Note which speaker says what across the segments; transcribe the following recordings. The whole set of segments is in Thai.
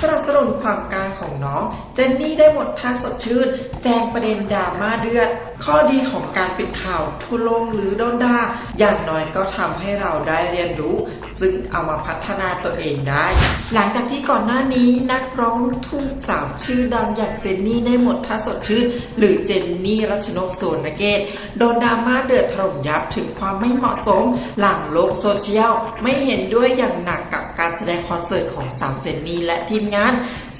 Speaker 1: สนับสนุนความกลางของน้อง เจนนี่ได้หมดท่าสดชื่น แจงประเด็นดราม่าเดือด ข้อดีของการเป็นข่าวทั่วโลกหรือโดนด่าอย่างน้อยก็ทำให้เราได้เรียนรู้ ซึ่งเอามาพัฒนาตัวเองได้ หลังจากที่ก่อนหน้านี้นักร้องลูกทุ่งสาวชื่อดังอย่างเจนนี่ได้หมดท่าสดชื่น หรือเจนนี่รัชนกสวนเกตโดนดราม่าเดือดถล่มยับถึงความไม่เหมาะสม หลังโลกโซเชียลไม่เห็นด้วยอย่างหนักกับการแสดงคอนเสิร์ตของสาวเจนนี่และทีมงาน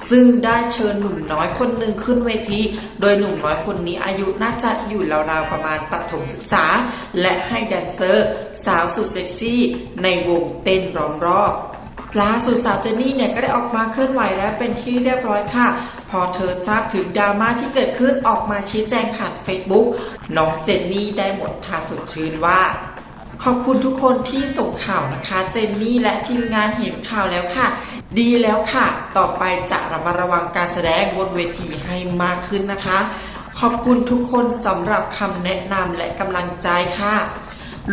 Speaker 1: ซึ่งได้เชิญหนุ่มน้อยคนหนึ่งขึ้นเวที โดยหนุ่มน้อยคนนี้อายุน่าจะอยู่ราวๆประมาณปฐมศึกษา และให้แดนเซอร์ สาวสุดเซ็กซี่ ในวงเต้นร้อมรอบล่าสุดสาวเจนนี่เนี่ยก็ได้ออกมาเคลื่อนไหวและเป็นที่เรียบร้อยค่ะ พอเธอทราบถึงดราม่าที่เกิดขึ้นออกมาชี้แจงผ่านเฟซบุ๊กน้องเจนนี่ได้หมดทาสดชื่นว่าขอบคุณทุกคนที่ส่งข่าวนะคะ เจนนี่และทีมงานเห็นข่าวแล้วค่ะ ดีแล้วค่ะ ต่อไปจะระมัดระวังการแสดงบนเวทีให้มากขึ้นนะคะ ขอบคุณทุกคนสำหรับคำแนะนำและกำลังใจค่ะ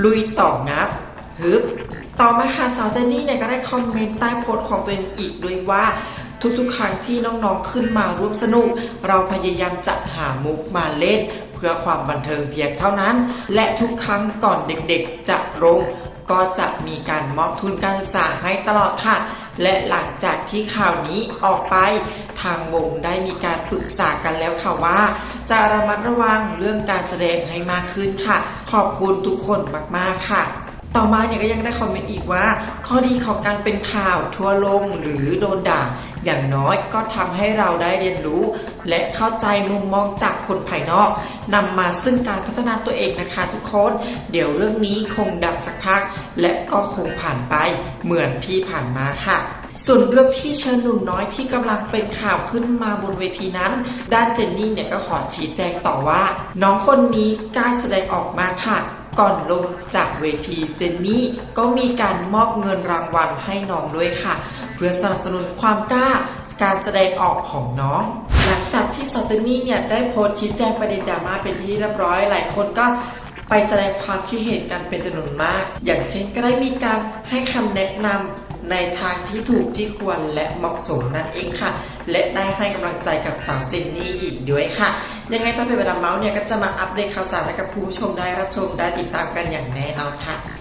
Speaker 1: ลุยต่องับฮึบต่อมาค่ะสาวเจนนี่เนี่ยก็ได้คอมเมนต์ใต้โพสต์ของตัวเองอีกด้วยว่าทุกๆ ครั้งที่น้องๆขึ้นมาร่วมสนุก เราพยายามจะหามุกมาเล่น เพื่อความบันเทิงเพียงเท่านั้น และทุกครั้งก่อนเด็กๆจะลงก็จะมีการมอบทุนการศึกษาให้ตลอดค่ะ และหลังจากที่ข่าวนี้ออกไปทางวงได้มีการปรึกษากันแล้วค่ะว่า จะระมัดระวังเรื่องการแสดงให้มากขึ้นค่ะ ขอบคุณทุกคนมากๆค่ะต่อมาเนี่ยก็ยังได้คอมเมนต์อีกว่า ข้อดีของการเป็นข่าวทัวลงหรือโดนด่า อย่างน้อยก็ทำให้เราได้เรียนรู้ และเข้าใจมุมมองจากคนภายนอกนำมาซึ่งการพัฒนาตัวเองนะคะทุกคน เดี๋ยวเรื่องนี้คงดับสักพัก และก็คงผ่านไปเหมือนที่ผ่านมาค่ะส่วนเรื่องที่เชิญหนุ่มน้อยที่กำลังเป็นข่าวขึ้นมาบนเวทีนั้น ด้านเจนนี่เนี่ยก็ขอชี้แจงต่อว่า น้องคนนี้กล้าแสดงออกมาค่ะ ก่อนลงจากเวทีเจนนี่ก็มีการมอบเงินรางวัลให้น้องด้วยค่ะ เพื่อสนับสนุนความกล้าการแสดงออกของน้อง หลังจากที่สาวเจนนี่เนี่ยได้โพสต์ชี้แจงประเด็นดราม่าเป็นที่เรียบร้อยหลายคนก็ไปแสดงความคิดเห็นกันเป็นจำนวนมาก อย่างเช่นก็ได้มีการให้คำแนะนำ ในทางที่ถูกที่ควรและเหมาะสมนั่นเองค่ะ และได้ให้กำลังใจกับสาวเจนนี่อีกด้วยค่ะ ยังไงถ้าเป็นเวลาเมาส์เนี่ยก็จะมาอัปเดตข่าวสารให้กับผู้ชมได้รับชมได้ติดตามกันอย่างแน่นอนค่ะ